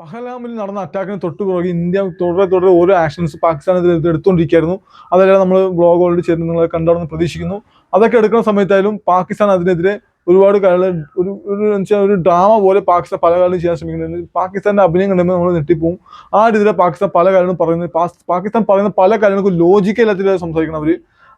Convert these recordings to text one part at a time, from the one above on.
പഹലാമിൽ നടന്ന അറ്റാക്കിന് തൊട്ട് പുറകെ ഇന്ത്യ തുടരെ തുടരെ ഓരോ ആക്ഷൻസ് പാകിസ്ഥാനെതിരെ എടുത്തുകൊണ്ടിരിക്കുകയായിരുന്നു. അതെല്ലാം നമ്മൾ ബ്ലോഗ് ഓൾഡ് ചെയ്ത് നിങ്ങളെ കണ്ടാണെന്ന് പ്രതീക്ഷിക്കുന്നു. അതൊക്കെ എടുക്കുന്ന സമയത്തായാലും പാകിസ്ഥാൻ അതിനെതിരെ ഒരുപാട് കാര്യങ്ങൾ ഒരു ഒരു ഒരു ഡ്രാമ പോലെ പാകിസ്ഥാൻ പല കാര്യങ്ങളും ചെയ്യാൻ ശ്രമിക്കുന്നുണ്ട്. പാകിസ്ഥാന്റെ അഭിനയം കണ്ടുമ്പോൾ നമ്മൾ നെട്ടിപ്പോവും ആ രീതിയിൽ പാകിസ്ഥാൻ പല കാര്യങ്ങളും പറയുന്നത് പാകിസ്ഥാൻ പറയുന്ന പല കാര്യങ്ങൾക്കും ലോജിക്കല്ലാത്ത സംസാരിക്കണം അവർ.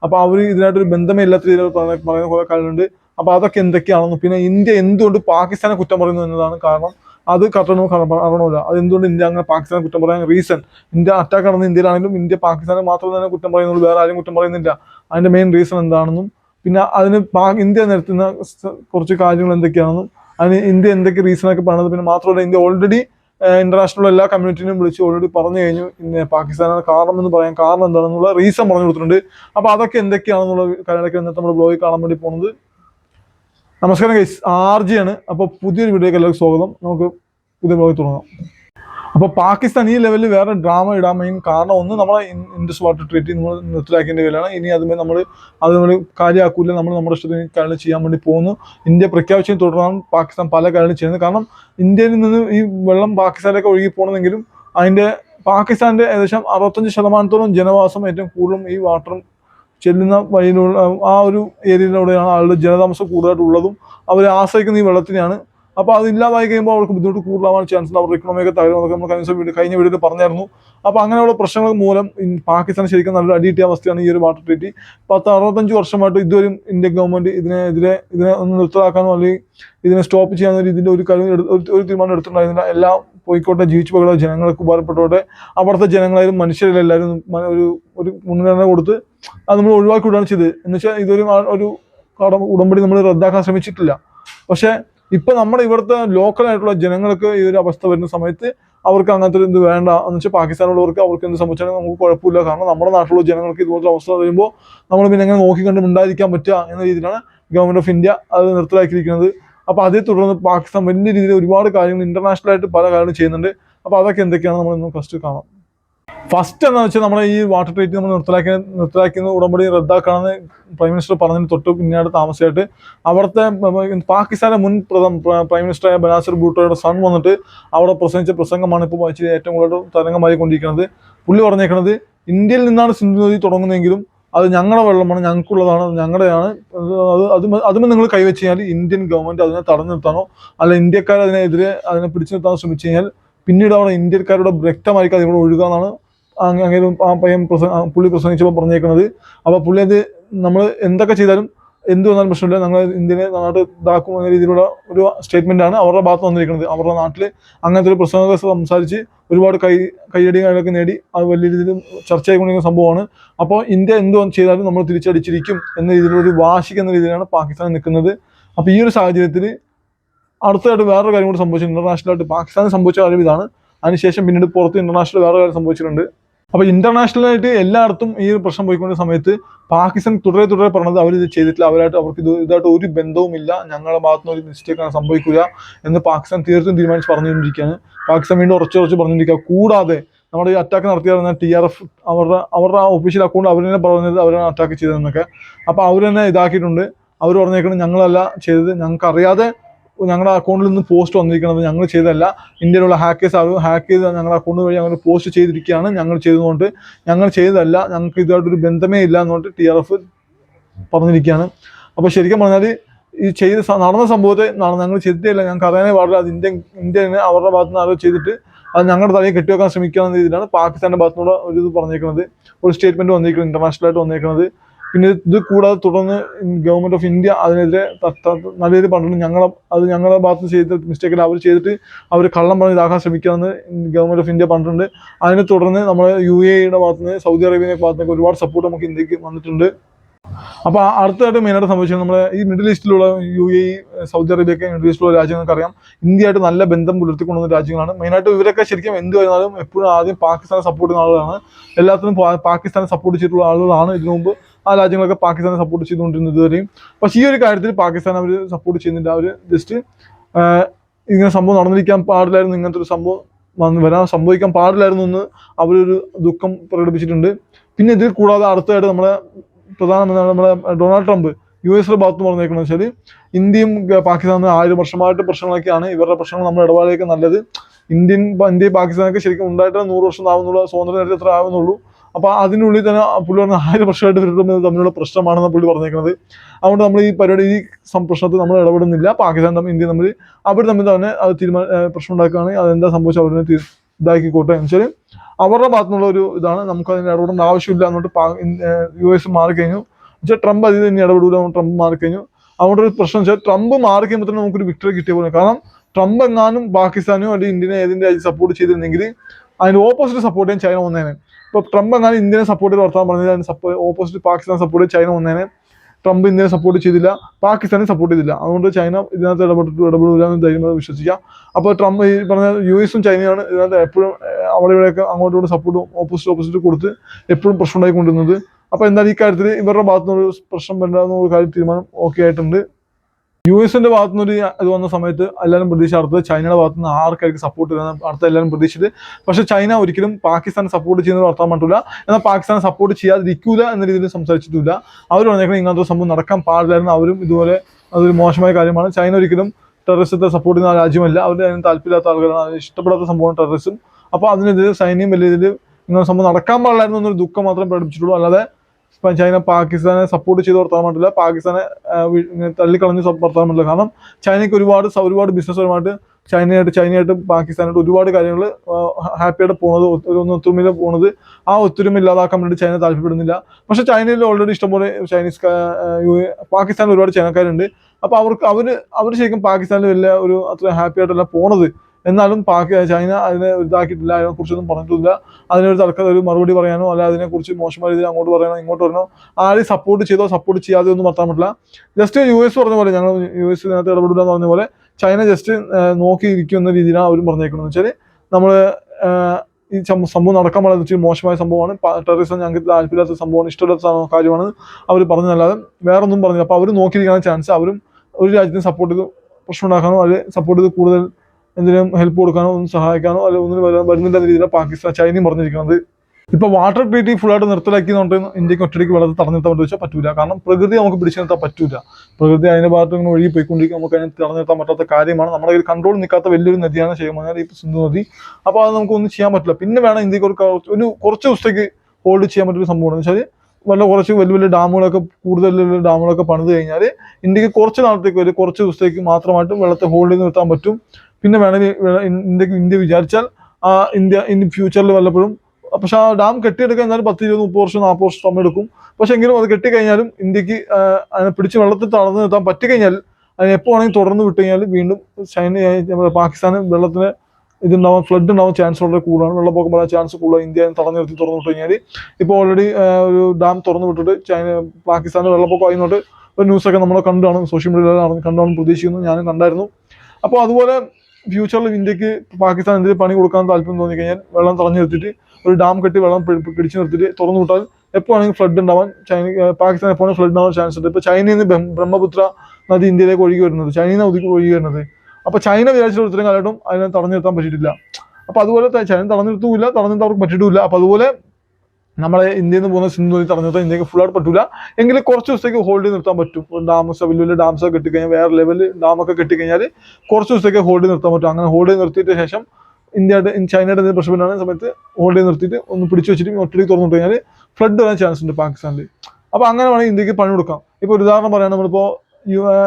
അപ്പോൾ അവർ ഇതിനായിട്ടൊരു ബന്ധമേ ഇല്ലാത്ത രീതിയിൽ പറയുന്ന കുറെ കാര്യങ്ങളുണ്ട്. അപ്പൊ അതൊക്കെ എന്തൊക്കെയാണെന്നും പിന്നെ ഇന്ത്യ എന്തുകൊണ്ട് പാകിസ്ഥാനെ കുറ്റം പറയുന്നു എന്നതാണ് കാരണം. അത് കട്ടണോ അറിയണമില്ല അത് എന്തുകൊണ്ട് ഇന്ത്യ അങ്ങനെ പാകിസ്ഥാൻ കുറ്റം പറയാൻ റീസൺ ഇന്ത്യ അറ്റാക്ക് നടന്ന ഇന്ത്യയിലാണെങ്കിലും ഇന്ത്യ പാകിസ്ഥാനെ മാത്രം തന്നെ കുറ്റം പറയുന്നുള്ളൂ. വേറെ ആരും കുറ്റം പറയുന്നില്ല. അതിന്റെ മെയിൻ റീസൺ എന്താണെന്നും പിന്നെ അതിന് ഇന്ത്യ നിരത്തുന്ന കുറച്ച് കാര്യങ്ങൾ എന്തൊക്കെയാണെന്നും അതിന് ഇന്ത്യ എന്തൊക്കെ റീസണൊക്കെ പറയുന്നത് പിന്നെ മാത്രമല്ല ഇന്ത്യ ഓൾറെഡി ഇന്റർനാഷണൽ എല്ലാ കമ്മ്യൂണിറ്റിനും വിളിച്ച് ഓൾറെഡി പറഞ്ഞു കഴിഞ്ഞു. പാകിസ്ഥാനാണ് കാരണം എന്ന് പറയാൻ കാരണം എന്താണെന്നുള്ള റീസൺ പറഞ്ഞു കൊടുത്തിട്ടുണ്ട്. അപ്പോൾ അതൊക്കെ എന്തൊക്കെയാണെന്നുള്ള കാര്യങ്ങളൊക്കെ എന്നിട്ട് നമ്മുടെ ബ്ലോഗിൽ കാണാൻ വേണ്ടി പോകുന്നത്. നമസ്കാരം ഗൈസ് ആർ ആണ്. അപ്പോൾ പുതിയൊരു വീഡിയോയ്ക്ക് എല്ലാവർക്കും സ്വാഗതം. നമുക്ക് പുതിയ ബ്ലോഗിൽ തുടങ്ങാം. അപ്പോൾ പാകിസ്ഥാൻ ഈ ലെവലിൽ വേറെ ഡ്രാമ ഇടാൻ മെയിൻ കാരണം ഒന്ന് നമ്മളെ ഇൻഡസ് വാട്ടർ ട്രീറ്റി നമ്മൾ നിർത്തലാക്കേണ്ട വരികയാണ് ഇനി അതുമേ നമ്മൾ അത് നമ്മൾ കാര്യമാക്കൂല നമ്മൾ നമ്മുടെ ഇഷ്ടത്തിന് കാര്യങ്ങൾ ചെയ്യാൻ വേണ്ടി പോകുന്നു. ഇന്ത്യ പ്രഖ്യാപിച്ചതിനെ തുടർന്നാണ് പാകിസ്ഥാൻ പല കാര്യങ്ങളും ചെയ്യുന്നത്. കാരണം ഇന്ത്യയിൽ നിന്ന് ഈ വെള്ളം പാകിസ്ഥാനിലേക്ക് ഒഴുകി പോകണമെങ്കിലും അതിന്റെ പാകിസ്ഥാന്റെ ഏകദേശം അറുപത്തഞ്ച് ശതമാനത്തോളം ജനവാസം ഏറ്റവും കൂടുതലും ഈ വാട്ടറും ചെല്ലുന്ന വഴിയിലുള്ള ആ ഒരു ഏരിയയിലൂടെയാണ് ആളുടെ ജനതാമസം കൂടുതലായിട്ടുള്ളതും അവരെ ആശ്രയിക്കുന്ന ഈ വെള്ളത്തിനെയാണ്. അപ്പോൾ അത് ഇല്ലാതായി കഴിയുമ്പോൾ അവർക്ക് ബുദ്ധിമുട്ട് കൂടുതലാവാൻ ചാൻസ് ഉണ്ട്. അവരുടെ ഇക്കണോമിയൊക്കെ തകരുന്നതൊക്കെ നമ്മൾ കഴിഞ്ഞ വീഡിയോ കഴിഞ്ഞ വീഡിയോയിൽ പറഞ്ഞായിരുന്നു. അപ്പോൾ അങ്ങനെയുള്ള പ്രശ്നങ്ങൾ മൂലം പാകിസ്ഥാൻ ശരിക്കും നല്ലൊരു അടിയിട്ടിയ അവസ്ഥയാണ് ഈ ഒരു വാട്ടർ ട്രീറ്റി പത്ത് അറുപത്തഞ്ച് വർഷമായിട്ട് ഇതുവരെയും ഇന്ത്യൻ ഗവൺമെന്റ് ഇതിനെതിരെ ഇതിനെ ഒന്ന് നിർത്തലാക്കാനോ അല്ലെങ്കിൽ ഇതിനെ സ്റ്റോപ്പ് ചെയ്യാനോ ഇതിന്റെ ഒരു കാര്യം ഒരു തീരുമാനം എടുത്തിട്ടുണ്ടായിരുന്നില്ല. എല്ലാം പോയിക്കോട്ടെ ജീവിച്ചു പോകട്ടെ ജനങ്ങൾക്ക് ഉപകാരപ്പെട്ടോട്ടെ അവിടുത്തെ ജനങ്ങളായാലും മനുഷ്യരെല്ലാവരും ഒരു ഒരു മുൻഗണന കൊടുത്ത് അത് നമ്മൾ ഒഴിവാക്കി വിടുകയാണ് ചെയ്തത്. എന്ന് വെച്ചാൽ ഇതൊരു ഒരു ഉടമ്പടി നമ്മൾ റദ്ദാക്കാൻ ശ്രമിച്ചിട്ടില്ല. പക്ഷെ ഇപ്പൊ നമ്മുടെ ഇവിടുത്തെ ലോക്കൽ ആയിട്ടുള്ള ജനങ്ങൾക്ക് ഈ ഒരു അവസ്ഥ വരുന്ന സമയത്ത് അവർക്ക് അങ്ങനത്തെ ഒരു ഇത് വേണ്ട. എന്ന് വെച്ചാൽ പാകിസ്ഥാനുള്ളവർക്ക് അവർക്ക് എന്ത് സംഭവിച്ചാലും നമുക്ക് കുഴപ്പമില്ല. കാരണം നമ്മുടെ നാട്ടിലുള്ള ജനങ്ങൾക്ക് ഇതുപോലത്തെ അവസ്ഥ വരുമ്പോൾ നമ്മൾ പിന്നെ എങ്ങനെ നോക്കി കണ്ട് മിണ്ടാതിരിക്കാൻ പറ്റുക എന്ന രീതിയിലാണ് ഗവൺമെന്റ് ഓഫ് ഇന്ത്യ അത് നിർത്തലാക്കിയിരിക്കുന്നത്. അപ്പൊ അതേ തുടർന്ന് പാകിസ്ഥാൻ വലിയ രീതിയിൽ ഒരുപാട് കാര്യങ്ങൾ ഇന്റർനാഷണൽ ആയിട്ട് പല കാര്യങ്ങളും ചെയ്യുന്നുണ്ട്. അപ്പോൾ അതൊക്കെ എന്തൊക്കെയാണ് നമ്മൾ ഫസ്റ്റ് കാണാം. ഫസ്റ്റ് എന്താ വെച്ചാൽ നമ്മുടെ ഈ വാട്ടർ ട്രീറ്റ് നമ്മൾ നിർത്തലാക്കി നിർത്തലാക്കുന്ന ഉടമ്പടി റദ്ദാക്കണമെന്ന് പ്രൈം മിനിസ്റ്റർ പറഞ്ഞതിന് തൊട്ട് പിന്നീട് താമസമായിട്ട് അവിടുത്തെ പാകിസ്ഥാന്റെ മുൻ പ്രൈം മിനിസ്റ്ററായ ബനാസിർ ഭൂട്ടോയുടെ സൺ വന്നിട്ട് അവിടെ പ്രസംഗിച്ച പ്രസംഗമാണ് ഇപ്പോൾ വായിച്ച് ഏറ്റവും കൂടുതൽ തരംഗമായി കൊണ്ടിരിക്കുന്നത് പുള്ളി പറഞ്ഞേക്കുന്നത് ഇന്ത്യയിൽ നിന്നാണ് സിന്ധു നദി തുടങ്ങുന്നതെങ്കിലും അത് ഞങ്ങളുടെ വെള്ളമാണ് ഞങ്ങൾക്കുള്ളതാണ് ഞങ്ങളുടെയാണ്. അത് അത് അതും നിങ്ങൾ കൈവച്ച് കഴിഞ്ഞാൽ ഇന്ത്യൻ ഗവൺമെന്റ് അതിനെ തടഞ്ഞു നിർത്താനോ അല്ല ഇന്ത്യക്കാർ അതിനെതിരെ അതിനെ പിടിച്ചു നിർത്താനോ ശ്രമിച്ചു കഴിഞ്ഞാൽ പിന്നീട് അവിടെ ഇന്ത്യക്കാരുടെ രക്തമായിരിക്കും അതിവിടെ ഒഴുകുക എന്നാണ് അങ്ങ- അങ്ങനെ ആ പയ്യൻ പുള്ളി പ്രസംഗിച്ചപ്പോൾ പറഞ്ഞേക്കുന്നത്. അപ്പോൾ പുള്ളി അത് നമ്മൾ എന്തൊക്കെ ചെയ്താലും എന്ത് വന്നാലും പ്രശ്നമില്ല ഞങ്ങൾ ഇന്ത്യനെ നാട് ഇതാക്കും എന്ന രീതിയിലുള്ള ഒരു സ്റ്റേറ്റ്മെന്റ് ആണ് അവരുടെ ഭാഗത്ത് വന്നിരിക്കുന്നത്. അവരുടെ നാട്ടിൽ അങ്ങനത്തെ ഒരു പ്രസംഗമൊക്കെ സംസാരിച്ച് ഒരുപാട് കൈ കൈയടി കാര്യങ്ങളൊക്കെ നേടി അത് വലിയ രീതിയിൽ ചർച്ചയായിക്കൊണ്ടിരിക്കുന്ന സംഭവമാണ്. അപ്പോൾ ഇന്ത്യ എന്ത് ചെയ്താലും നമ്മൾ തിരിച്ചടിച്ചിരിക്കും എന്ന രീതിയിലുള്ള ഒരു വാശിക്ക് എന്ന രീതിയിലാണ് പാകിസ്ഥാൻ നിൽക്കുന്നത്. അപ്പോൾ ഈ ഒരു സാഹചര്യത്തിൽ അടുത്തതായിട്ട് വേറൊരു കാര്യം കൂടി സംഭവിച്ചിട്ടുണ്ട്. ഇന്റർനാഷണലായിട്ട് പാകിസ്ഥാൻ സംഭവിച്ച കാര്യം ഇതാണ്. അതിനുശേഷം പിന്നീട് പുറത്ത് ഇന്റർനാഷണൽ വേറെ കാര്യം സംഭവിച്ചിട്ടുണ്ട്. അപ്പൊ ഇന്റർനാഷണൽ ആയിട്ട് എല്ലായിടത്തും ഈ പ്രശ്നം പോയിക്കൊണ്ട സമയത്ത് പാകിസ്ഥാൻ തുടരെ തുടരെ പറഞ്ഞത് അവർ ഇത് ചെയ്തിട്ടില്ല. അവരായിട്ട് അവർക്ക് ഇത് ഇതായിട്ട് ഒരു ബന്ധവുമില്ല ഞങ്ങളുടെ ഭാഗത്തു നിന്ന് ഒരു മിസ്റ്റേക്ക് ആണ് സംഭവിക്കുക എന്ന് പാകിസ്ഥാൻ തീർത്തും തീരുമാനിച്ച് പറഞ്ഞുകൊണ്ടിരിക്കുകയാണ്. പാകിസ്ഥാൻ വീണ്ടും ഉറച്ചു ഉറച്ച് പറഞ്ഞുകൊണ്ടിരിക്കുക. കൂടാതെ നമ്മുടെ ഈ അറ്റാക്ക് നടത്തിയ ടി ആർ എഫ് അവരുടെ അവരുടെ ആ ഒഫീഷ്യൽ അക്കൗണ്ട് അവർ തന്നെ പറഞ്ഞത് അവരാണ് അറ്റാക്ക് ചെയ്തതെന്നൊക്കെ. അപ്പോൾ അവർ തന്നെ ഇതാക്കിയിട്ടുണ്ട്. അവർ പറഞ്ഞേക്കുന്നത് ഞങ്ങളല്ല ചെയ്തത്. ഞങ്ങൾക്ക് അറിയാതെ ഞങ്ങളുടെ അക്കൗണ്ടിൽ നിന്ന് പോസ്റ്റ് വന്നിരിക്കുന്നത് ഞങ്ങൾ ചെയ്തതല്ല. ഇന്ത്യയിലുള്ള ഹാക്കേഴ്സ് അത് ഹാക്ക് ചെയ്ത് ഞങ്ങളുടെ അക്കൗണ്ട് വഴി ഞങ്ങൾ പോസ്റ്റ് ചെയ്തിരിക്കുകയാണ് ഞങ്ങൾ ചെയ്തതുകൊണ്ട്. ഞങ്ങൾ ചെയ്തതല്ല ഞങ്ങൾക്ക് ഇതായിട്ടൊരു ബന്ധമേ ഇല്ല എന്നുകൊണ്ട് ടി ആർ എഫ് പറഞ്ഞിരിക്കുകയാണ് അപ്പോൾ ശരിക്കും പറഞ്ഞാൽ ഈ ചെയ്ത നടന്ന സംഭവത്തെ ഞങ്ങൾ ചെയ്തിട്ടില്ല ഞങ്ങൾക്ക് അറിയാനേ പാടില്ല. അത് ഇന്ത്യ ഇന്ത്യനെ അവരുടെ ഭാഗത്ത് നിന്ന് ചെയ്തിട്ട് അത് ഞങ്ങളുടെ തലയിൽ കെട്ടിവെക്കാൻ ശ്രമിക്കുക എന്ന രീതിയിലാണ് പാകിസ്ഥാന്റെ ഭാഗത്തുനിന്നുള്ള ഒരു ഇത് പറഞ്ഞേക്കുന്നത് ഒരു സ്റ്റേറ്റ്മെന്റ് വന്നിരിക്കുന്നത് ഇന്റർനാഷണലായിട്ട് വന്നേക്കുന്നത് പിന്നെ ഇത് കൂടാതെ തുടർന്ന് ഗവൺമെന്റ് ഓഫ് ഇന്ത്യ അതിനെതിരെ നല്ല രീതിയിൽ പറഞ്ഞിട്ടുണ്ട്. ഞങ്ങളെ അത് ഞങ്ങളുടെ ഭാഗത്ത് ചെയ്ത മിസ്റ്റേക്കിൽ അവർ ചെയ്തിട്ട് അവർ കള്ളം പറഞ്ഞ് ഇതാക്കാൻ ശ്രമിക്കുകയെന്ന് ഗവൺമെന്റ് ഓഫ് ഇന്ത്യ പറഞ്ഞിട്ടുണ്ട്. അതിനെ തുടർന്ന് നമ്മൾ യു എയുടെ ഭാഗത്ത് നിന്ന് സൗദി അറേബ്യയുടെ ഭാഗത്ത് നിന്ന് ഒരുപാട് സപ്പോർട്ട് നമുക്ക് ഇന്ത്യയ്ക്ക് വന്നിട്ടുണ്ട്. അപ്പൊ ആ അടുത്തതായിട്ട് മെയിനായിട്ട് സംഭവിച്ചത് നമ്മുടെ ഈ മിഡിൽ ഈസ്റ്റിലുള്ള യു എ സൗദി അറേബ്യയൊക്കെ മിഡിൽ ഈസ്റ്റിലുള്ള അറിയാം. ഇന്ത്യയായിട്ട് നല്ല ബന്ധം പുലർത്തിക്കൊണ്ടുവന്ന രാജ്യങ്ങളാണ്. മെയിനായിട്ട് ഇവരൊക്കെ ശരിക്കും എന്ത് വരുന്നാലും എപ്പോഴും ആദ്യം പാകിസ്ഥാനെ സപ്പോർട്ട് ചെയ്യുന്ന ആളുകളാണ്. എല്ലാത്തിനും പാകിസ്ഥാനെ സപ്പോർട്ട് ചെയ്തിട്ടുള്ള ആളുകളാണ്. ഇതിനു മുമ്പ് ആ രാജ്യങ്ങളൊക്കെ പാകിസ്ഥാനെ സപ്പോർട്ട് ചെയ്തുകൊണ്ടിരുന്നത് ഇതുവരെയും പക്ഷെ ഈ ഒരു കാര്യത്തിൽ പാകിസ്ഥാൻ അവർ സപ്പോർട്ട് ചെയ്യുന്നില്ല. അവർ ജസ്റ്റ് ഇങ്ങനെ സംഭവം നടന്നിരിക്കാൻ പാടില്ലായിരുന്നു. ഇങ്ങനത്തെ ഒരു സംഭവം വരാൻ സംഭവിക്കാൻ പാടില്ലായിരുന്നു എന്ന് അവരൊരു ദുഃഖം പ്രകടിപ്പിച്ചിട്ടുണ്ട്. പിന്നെ ഇതിൽ കൂടാതെ അടുത്തതായിട്ട് നമ്മുടെ പ്രധാനമന്ത്രി നമ്മുടെ ഡൊണാൾഡ് ട്രംപ് യു എസിന്റെ ഭാഗത്ത് പറഞ്ഞേക്കണമെന്ന് വെച്ചാൽ ഇന്ത്യയും പാകിസ്ഥാനും ആയിരം വർഷമായിട്ട് പ്രശ്നങ്ങളൊക്കെയാണ്. ഇവരുടെ പ്രശ്നങ്ങൾ നമ്മുടെ ഇടപാടിലേക്ക് നല്ലത്. ഇന്ത്യൻ ഇന്ത്യ പാകിസ്ഥാനൊക്കെ ശരിക്കും ഉണ്ടായിട്ട് നൂറ് വർഷം ആവുന്നുള്ളൂ. സ്വാതന്ത്ര്യം നേരത്തെ എത്ര ആവുന്നുള്ളൂ. അപ്പൊ അതിനുള്ളിൽ തന്നെ പുള്ളി പറഞ്ഞ ആയിരം വർഷമായിട്ട് ഇവരുടെ തമ്മിലുള്ള പ്രശ്നമാണെന്ന് പുള്ളി പറഞ്ഞേക്കുന്നത് അതുകൊണ്ട് നമ്മൾ ഈ പരിപാടി ഈ സം- പ്രശ്നത്തിൽ നമ്മൾ ഇടപെടുന്നില്ല. പാകിസ്ഥാൻ തമ്മിൽ ഇന്ത്യ തമ്മിൽ അവർ തമ്മിൽ തന്നെ അത് തീരുമാനം പ്രശ്നം ഉണ്ടാക്കുകയാണെങ്കിൽ അതെന്താ സംഭവിച്ചു അവരെ ഇതാക്കിക്കോട്ടെ എന്ന് വെച്ചാൽ അവരുടെ ഭാഗത്തുനിന്നുള്ള ഒരു ഇതാണ്. നമുക്ക് അതിന് ഇടപെടേണ്ട ആവശ്യമില്ല എന്നിട്ട് യു എസ് മാറിക്കഴിഞ്ഞു. വെച്ചാൽ ട്രംപ് അതിൽ തന്നെ ഇടപെടില്ല ട്രംപ് മാറിക്കഴിഞ്ഞു. അതുകൊണ്ട് ഒരു പ്രശ്നം വെച്ചാൽ ട്രംപ് മാറി കഴിയുമ്പോൾ തന്നെ നമുക്കൊരു വിക്ടറി കിട്ടിയ പോലെ. കാരണം ട്രംപ് എങ്ങാനും പാകിസ്ഥാനോ അല്ലെങ്കിൽ ഇന്ത്യനെ രാജ്യം സപ്പോർട്ട് ചെയ്തിരുന്നെങ്കിൽ അതിന് ഓപ്പോസിറ്റ് സപ്പോർട്ട് ചെയ്യാൻ ചൈന വന്നേനെ. ഇപ്പൊ ട്രംപ് എങ്ങാനും ഇന്ത്യനെ സപ്പോർട്ട് ചെയ്ത് വർത്താൻ പറഞ്ഞത്. അതിന് ഓപ്പോസിറ്റ് പാകിസ്ഥാൻ സപ്പോർട്ട് ചെയ്ത് ചൈന വന്നേനെ. ട്രംപ് ഇന്ത്യനെ സപ്പോർട്ട് ചെയ്തില്ല. പാകിസ്ഥാനെ സപ്പോർട്ട് ചെയ്തില്ല. അതുകൊണ്ട് ചൈന ഇതിനകത്ത് ഇടപെട്ടിട്ട് ഇടപെടില്ല എന്ന് ധൈര്യം വിശ്വസിക്കാം അപ്പോൾ ട്രംപ് ഈ പറഞ്ഞ യു എസും ചൈനയാണ് ഇതിനകത്ത് എപ്പോഴും അവിടെ ഇവിടെയൊക്കെ അങ്ങോട്ടും സപ്പോർട്ടും ഓപ്പോസിറ്റ് ഓപ്പോസിറ്റ് കൊടുത്ത് എപ്പോഴും പ്രശ്നം ഉണ്ടായിക്കൊണ്ടിരുന്നത്. അപ്പോൾ എന്തായാലും ഈ കാര്യത്തിൽ ഇവരുടെ ഭാഗത്തുനിന്ന് ഒരു പ്രശ്നം വരണ്ടെന്നൊരു കാര്യം തീരുമാനം ഓക്കെ ആയിട്ടുണ്ട്. യു എസിന്റെ ഭാഗത്തുനിന്ന് ഒരു ഇത് വന്ന സമയത്ത് എല്ലാവരും പ്രതീക്ഷ അടുത്തത് ചൈനയുടെ ഭാഗത്തുനിന്ന് ആർക്കായിരിക്കും സപ്പോർട്ട് ചെയ്യുന്നത് അടുത്ത എല്ലാവരും പ്രതീക്ഷിച്ചത് പക്ഷേ ചൈന ഒരിക്കലും പാകിസ്ഥാനെ സപ്പോർട്ട് ചെയ്യുന്നത് വർത്താൻ പറ്റില്ല എന്നാൽ പാകിസ്ഥാനെ സപ്പോർട്ട് ചെയ്യാതിരിക്കൂല എന്ന രീതിയിൽ സംസാരിച്ചിട്ടില്ല. അവർ പറഞ്ഞേക്കണം ഇങ്ങനത്തെ സംഭവം നടക്കാൻ പാടില്ലായിരുന്നു. അവരും ഇതുപോലെ അതൊരു മോശമായ കാര്യമാണ്. ചൈന ഒരിക്കലും ടെററിസത്തെ സപ്പോർട്ട് ചെയ്യുന്ന രാജ്യമല്ല. അവരുടെ അതിന് താല്പര്യമില്ലാത്ത ആളുകളാണ്. അത് ഇഷ്ടപ്പെടാത്ത സംഭവമാണ് ടെററിസം അപ്പോൾ അതിനെതിരെ സൈന്യം വലിയ രീതിയിൽ ഇങ്ങനെ സംഭവം നടക്കാൻ പാടില്ലായിരുന്നു എന്നൊരു ദുഃഖം മാത്രമേ പ്രകടിപ്പിച്ചിട്ടുള്ളൂ. അല്ലാതെ ചൈന പാകിസ്ഥാനെ സപ്പോർട്ട് ചെയ്ത് വർത്താൻ പറ്റില്ല പാകിസ്ഥാനെ തള്ളിക്കളഞ്ഞ് വർത്താൻ പറ്റില്ല കാരണം ചൈനയ്ക്ക് ഒരുപാട് ഒരുപാട് ബിസിനസ് പരമായിട്ട് ചൈനയായിട്ട് ചൈനയായിട്ട് പാകിസ്ഥാനായിട്ട് ഒരുപാട് കാര്യങ്ങൾ ഹാപ്പിയായിട്ട് ഒരു ഒന്ന് ഒത്തൊരുമയിൽ പോകുന്നത് ആ ഒത്തൊരുമ ഇല്ലാതാക്കാൻ വേണ്ടി ചൈന താല്പര്യപ്പെടുന്നില്ല. പക്ഷേ ചൈനയിൽ ഓൾറെഡി ഇഷ്ടംപോലെ ചൈനീസ് പാകിസ്ഥാനിൽ ഒരുപാട് ചൈനക്കാരുണ്ട് അപ്പോൾ അവർക്ക് അവർ അവർ ശരിക്കും പാകിസ്ഥാനിൽ വലിയ ഒരു അത്ര ഹാപ്പി ആയിട്ടല്ല പോണത്. എന്നാലും പാക് ചൈന അതിനെ ഇതാക്കിയിട്ടില്ല അതിനെ കുറിച്ചൊന്നും പറഞ്ഞിട്ടില്ല. അതിനൊരു തർക്കം ഒരു മറുപടി പറയാനോ അല്ല അതിനെക്കുറിച്ച് മോശമായ രീതിയിൽ അങ്ങോട്ട് പറയാനോ ഇങ്ങോട്ട് പറയണോ ആരെയും സപ്പോർട്ട് ചെയ്തോ സപ്പോർട്ട് ചെയ്യാതെ ഒന്നും നടത്താൻ പറ്റില്ല. ജസ്റ്റ് യു എസ് പറഞ്ഞ പോലെ ഞങ്ങൾ യു എസ് ഇതിനകത്ത് ഇടപെടില്ല എന്ന് പറഞ്ഞ പോലെ ചൈന ജസ്റ്റ് നോക്കിയിരിക്കുന്ന രീതിയിലാണ് അവരും പറഞ്ഞേക്കുന്നത്. വെച്ചാൽ നമ്മൾ ഈ സംഭവം നടക്കാൻ വളരെ മോശമായ സംഭവമാണ്. ടെററിസം ഞങ്ങൾക്ക് താല്പര്യമില്ലാത്ത സംഭവമാണ് ഇഷ്ടമില്ലാത്ത കാര്യമാണ് അവർ പറഞ്ഞതല്ലാതെ വേറെ ഒന്നും പറഞ്ഞില്ല. അപ്പോൾ അവർ നോക്കിയിരിക്കാൻ ചാൻസ് അവരും ഒരു രാജ്യത്തിന് സപ്പോർട്ട് ചെയ്ത് പ്രശ്നം ഉണ്ടാക്കാനോ അല്ലെങ്കിൽ സപ്പോർട്ട് ചെയ്ത് കൂടുതൽ എന്തിനും ഹെൽപ്പ് കൊടുക്കാനോ ഒന്നും സഹായിക്കാനോ അല്ലെങ്കിൽ ഒന്നിനും വരുന്നില്ല രീതിയിലാണ് പാകിസ്ഥാൻ ചൈനയും പറഞ്ഞിരിക്കുന്നത്. ഇപ്പൊ വാട്ടർ ട്രീറ്റി ഫുള്ളായിട്ട് നിർത്തലാക്കിയതുകൊണ്ട് ഇന്ത്യയ്ക്ക് ഒറ്റയ്ക്ക് വെള്ളത്തിൽ തടഞ്ഞു നിർത്താൻ പറ്റും വെച്ചാൽ പറ്റൂല. കാരണം പ്രകൃതി നമുക്ക് പിടിച്ചു നിർത്താൻ പറ്റൂല. പ്രകൃതി അതിന്റെ ഭാഗത്ത് ഇങ്ങനെ ഒഴുകി പോയിക്കൊണ്ടിരിക്കും. നമുക്ക് അതിനെ തടഞ്ഞു നിർത്താൻ പറ്റാത്ത കാര്യമാണ്. നമ്മുടെ കയ്യിൽ കൺട്രോൾ നിൽക്കാത്ത വലിയൊരു നദിയാണ് ചെയ്യുമ്പോൾ ഈ സിന്ധു നദി. അപ്പോൾ അത് നമുക്ക് ഒന്നും ചെയ്യാൻ പറ്റില്ല. പിന്നെ വേണം ഇന്ത്യയ്ക്ക് ഒരു ഒരു കുറച്ച് ദിവസത്തേക്ക് ഹോൾഡ് ചെയ്യാൻ പറ്റുന്ന എന്ന് വെച്ചാൽ വല്ല കുറച്ച് വലിയ വലിയ ഡാമുകളൊക്കെ കൂടുതൽ വലിയ ഡാമുകളൊക്കെ പണിത് കഴിഞ്ഞാൽ ഇന്ത്യയ്ക്ക് കുറച്ച് നാളത്തേക്ക് ഒരു കുറച്ച് ദിവസത്തേക്ക് മാത്രമായിട്ട് വെള്ളത്തെ ഹോൾഡ് ചെയ്ത് നിർത്താൻ പറ്റും. പിന്നെ വേണമെങ്കിൽ ഇന്ത്യയ്ക്ക് ഇന്ത്യ വിചാരിച്ചാൽ ഇന്ത്യ ഇൻ ഫ്യൂച്ചറിൽ വല്ലപ്പോഴും പക്ഷെ ആ ഡാം കെട്ടിയെടുക്കാൻ എന്നാലും പത്ത് ഇരുപത് മുപ്പത് വർഷം നാൽപ്പത് വർഷം സമയം എടുക്കും പക്ഷെ എങ്കിലും അത് കെട്ടിക്കഴിഞ്ഞാലും ഇന്ത്യയ്ക്ക് അതിനെ പിടിച്ച് വെള്ളത്തിൽ തളർന്നു നിർത്താൻ പറ്റിക്കഴിഞ്ഞാൽ അതിനെ എപ്പോൾ വേണമെങ്കിൽ തുടർന്ന് വിട്ട് കഴിഞ്ഞാൽ വീണ്ടും ചൈന നമ്മുടെ പാകിസ്ഥാന് വെള്ളത്തിന് ഇതുണ്ടാവാൻ ഫ്ലഡ് ഉണ്ടാവാൻ ചാൻസ് വളരെ കൂടുതലാണ്. വെള്ളപ്പൊക്കം വരാൻ ചാൻസ് കൂടുതലാണ് ഇന്ത്യ തടഞ്ഞു നിർത്തി തുറന്നു വിട്ട് കഴിഞ്ഞാൽ ഇപ്പോൾ ഓൾറെഡി ഒരു ഡാം തുറന്നു വിട്ടിട്ട് ചൈന പാകിസ്ഥാന് വെള്ളപ്പൊക്കം ആയതുകൊണ്ട് ഒരു ന്യൂസൊക്കെ നമ്മൾ കണ്ടാണ് സോഷ്യൽ മീഡിയയിൽ കണ്ടാണ് പ്രതീക്ഷിക്കുന്നു ഞാനും കണ്ടായിരുന്നു. അപ്പോൾ അതുപോലെ ഫ്യൂച്ചറിൽ ഇന്ത്യയ്ക്ക് പാകിസ്ഥാൻ എന്തെങ്കിലും പണി കൊടുക്കാൻ താല്പര്യം തോന്നി കഴിഞ്ഞാൽ വെള്ളം തടഞ്ഞു നിർത്തിയിട്ട് ഒരു ഡാം കെട്ടി വെള്ളം പിടിച്ചു നിർത്തിയിട്ട് തുറന്നു വിട്ടാൽ എപ്പോൾ ആണെങ്കിലും ഫ്ലഡ് ഉണ്ടാവാൻ ചൈന പാകിസ്ഥാൻ എപ്പോഴും ഫ്ലഡ് ഉണ്ടാവാൻ ചാൻസ് ഉണ്ട്. ഇപ്പോൾ ചൈനയിൽ നിന്ന് ബ്രഹ്മപുത്ര നദി ഇന്ത്യയിലേക്ക് ഒഴുകി വരുന്നത് ചൈനയിൽ നിന്ന് ഒതുക്കി ഒഴുകി വരുന്നത്. അപ്പോൾ ചൈന വിചാരിച്ച ഇത്രയും കാലഘട്ടം അതിനെ തടഞ്ഞു നിർത്താൻ പറ്റിയിട്ടില്ല. അപ്പോൾ അതുപോലെ ചൈന തടഞ്ഞു നിർത്തൂല തടഞ്ഞു നിർത്താൻ അവർക്ക് പറ്റിയിട്ടില്ല. അപ്പോൾ അതുപോലെ നമ്മളെ ഇന്ത്യയിൽ നിന്ന് പോകുന്ന സിന്ധു നദി തടഞ്ഞു നിർത്താൻ ഇന്ത്യയ്ക്ക് ഫുള്ളായിട്ട് പറ്റൂല. എങ്കിൽ കുറച്ച് ദിവസത്തേക്ക് ഹോൾഡ് ചെയ്ത് നിർത്താൻ പറ്റും. ഡാംസ് വലിയ വലിയ ഡാംസ് ഒക്കെ കെട്ടിക്കഴിഞ്ഞാൽ വേറെ ലെവൽ ഡാമൊക്കെ കെട്ടിക്കഴിഞ്ഞാൽ കുറച്ച് ദിവസത്തേക്ക് ഹോൾഡ് ചെയ്ത് നിർത്താൻ പറ്റും. അങ്ങനെ ഹോൾഡ് ചെയ്ത് നിർത്തിയിട്ട് ശേഷം ഇന്ത്യയുടെ ചൈനയുടെ എന്തെങ്കിലും പ്രശ്നം ഉണ്ടാകുന്ന സമയത്ത് ഹോൾഡ് ചെയ്ത് നിർത്തിയിട്ട് ഒന്ന് പിടിച്ചു വെച്ചിട്ട് ഒറ്റയ്ക്ക് തുറന്നു കഴിഞ്ഞാൽ ഫ്ലഡ് വരാൻ ചാൻസ് ഉണ്ട് പാകിസ്ഥാനിൽ അപ്പോൾ അങ്ങനെ വേണമെങ്കിൽ ഇന്ത്യയ്ക്ക് പണി കൊടുക്കാം. ഇപ്പോൾ ഒരു ഉദാഹരണം പറയുകയാണ് നമ്മളിപ്പോൾ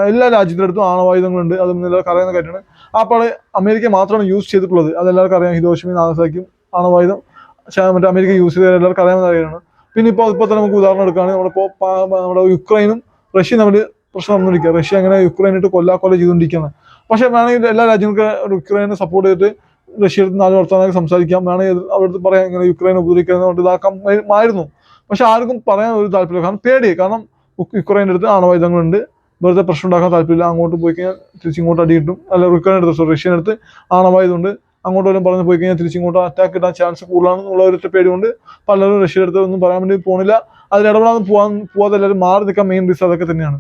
എല്ലാ രാജ്യത്തിന്റെ അടുത്തും ആണവായുധങ്ങളുണ്ട്. അത് എല്ലാവർക്കും അറിയാവുന്ന കാര്യമാണ്. ആ പാളെ അമേരിക്ക മാത്രമാണ് യൂസ് ചെയ്തിട്ടുള്ളത്. അത് എല്ലാവർക്കും അറിയാം. ഹിദോഷമി നാഗസാക്കിയും ആണവായുധം മറ്റേ അമേരിക്ക യൂസ് ചെയ്ത എല്ലാവർക്കും അറിയാവുന്ന കാര്യമാണ് പിന്നെ ഇപ്പോൾ ഇപ്പോൾ തന്നെ നമുക്ക് ഉദാഹരണം എടുക്കുകയാണെങ്കിൽ നമ്മുടെ ഇപ്പോൾ നമ്മുടെ യുക്രൈനും റഷ്യയും തമ്മിൽ പ്രശ്നം നടന്നിരിക്കുക റഷ്യ അങ്ങനെ യുക്രൈനായിട്ട് കൊല്ലാക്കൊല ചെയ്തുകൊണ്ടിരിക്കുകയാണ്. പക്ഷേ വേണമെങ്കിൽ എല്ലാ രാജ്യങ്ങൾക്കും യുക്രൈനെ സപ്പോർട്ട് ചെയ്തിട്ട് റഷ്യയുടെ നാല് വർത്തമാനമൊക്കെ സംസാരിക്കാം. വേണമെങ്കിൽ അവിടുത്തെ പറയാം ഇങ്ങനെ യുക്രൈനെ ഉപദ്രവിക്കുന്നത് ഇതാക്കാമായിരുന്നു പക്ഷെ ആർക്കും പറയാൻ ഒരു താല്പര്യമില്ല. കാരണം പേടി. കാരണം യുക്രൈന്റെ അടുത്ത് ആണവായുധങ്ങളുണ്ട് വെറുതെ പ്രശ്നം ഉണ്ടാക്കാൻ താല്പര്യമില്ല. അങ്ങോട്ട് പോയി കഴിഞ്ഞാൽ തിരിച്ചിങ്ങോട്ട് അടി കിട്ടും അല്ല യുക്രൈന്റെ അടുത്ത് റഷ്യന്റെ അടുത്ത് ആണവായുധമുണ്ട് അങ്ങോട്ട് വല്ലതും പറഞ്ഞു പോയി കഴിഞ്ഞാൽ തിരിച്ചിങ്ങോട്ട് അറ്റാക്ക് ഇടാൻ ചാൻസ് കൂടുതലാണെന്നുള്ള ഒരൊറ്റ പേടി കൊണ്ട് പലരും റഷ്യയുടെ അടുത്ത് ഒന്നും പറയാൻ വേണ്ടി പോണില്ല. അതിൽ ഇടപെടാതെ പോകാൻ പോകാതെ എല്ലാവരും മാറി നിൽക്കാൻ മെയിൻ റീസൺ അതൊക്കെ തന്നെയാണ്.